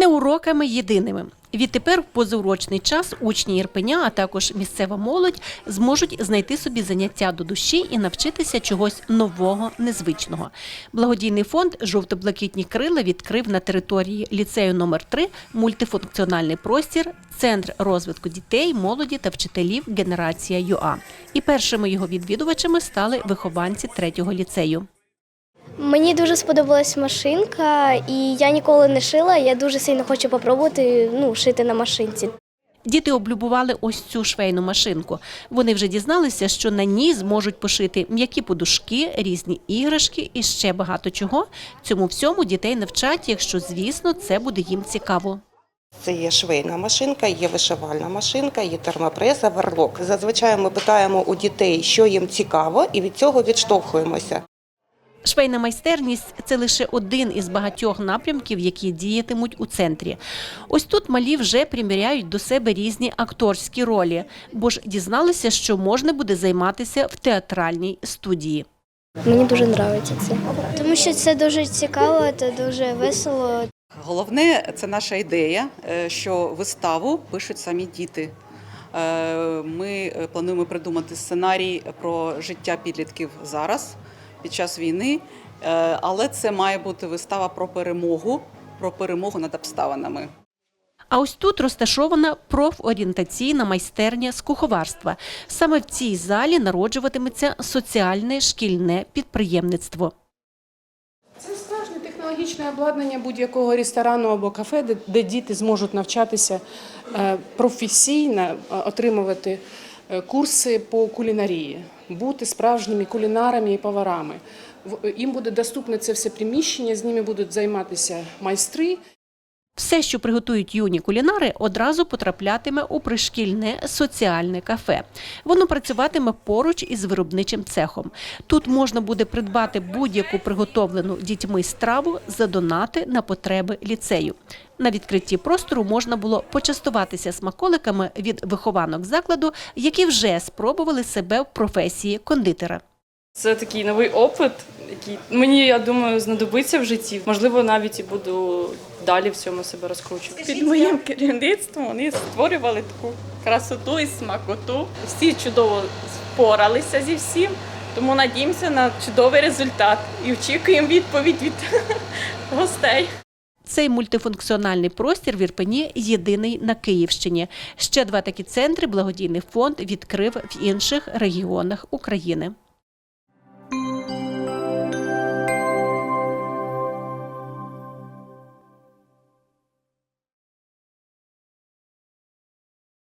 Не уроками єдиними. Відтепер в позаурочний час учні Єрпеня, а також місцева молодь зможуть знайти собі заняття до душі і навчитися чогось нового, незвичного. Благодійний фонд Жовто-блакитні крила відкрив на території ліцею номер 3 мультифункціональний простір, центр розвитку дітей, молоді та вчителів Генерація ЮА. І першими його відвідувачами стали вихованці третього ліцею. Мені дуже сподобалась машинка, і я ніколи не шила. Я дуже сильно хочу попробувати ну, шити на машинці. Діти облюбували ось цю швейну машинку. Вони вже дізналися, що на ній зможуть пошити м'які подушки, різні іграшки і ще багато чого. Цьому всьому дітей навчать, якщо, звісно, це буде їм цікаво. Це є швейна машинка, є вишивальна машинка, є термопреса, верлок. Зазвичай ми питаємо у дітей, що їм цікаво, і від цього відштовхуємося. Швейна майстерність це лише один із багатьох напрямків, які діятимуть у центрі. Ось тут малі вже приміряють до себе різні акторські ролі, бо ж дізналися, що можна буде займатися в театральній студії. Мені дуже подобається це. Тому що це дуже цікаво, це дуже весело. Головне це наша ідея, е, що виставу пишуть самі діти. Е, Ми е, плануємо придумати сценарій про життя підлітків зараз під час війни, Е, але це має бути вистава про перемогу, про перемогу над обставинами. А ось тут розташована профорієнтаційна майстерня з куховарства. Саме в цій залі народжуватиметься соціальне шкільне підприємництво. Це справжнє технологічне обладнання будь-якого ресторану або кафе, де, де діти зможуть навчатися е, професійно, е, отримувати курси по кулінарії, бути справжніми кулінарами і поварами. В- Їм буде доступне це все приміщення, з ними будуть займатися майстри. Все, що приготують юні кулінари, одразу потраплятиме у пришкільне соціальне кафе. Воно працюватиме поруч із виробничим цехом. Тут можна буде придбати будь-яку приготовлену дітьми страву за донати на потреби ліцею. На відкритті простору можна було почастуватися смаколиками від вихованок закладу, які вже спробували себе в професії кондитера. Це такий новий опит, який мені, я думаю, знадобиться в житті. Можливо, навіть і буду далі в цьому себе розкручувати. Під моїм керівництвом вони створювали таку красоту і смакоту. Всі чудово впоралися зі всім, тому надіємося на чудовий результат і очікуємо відповідь від гостей. Цей мультифункціональний простір в Ірпені єдиний на Київщині. Ще два такі центри благодійний фонд відкрив в інших регіонах України.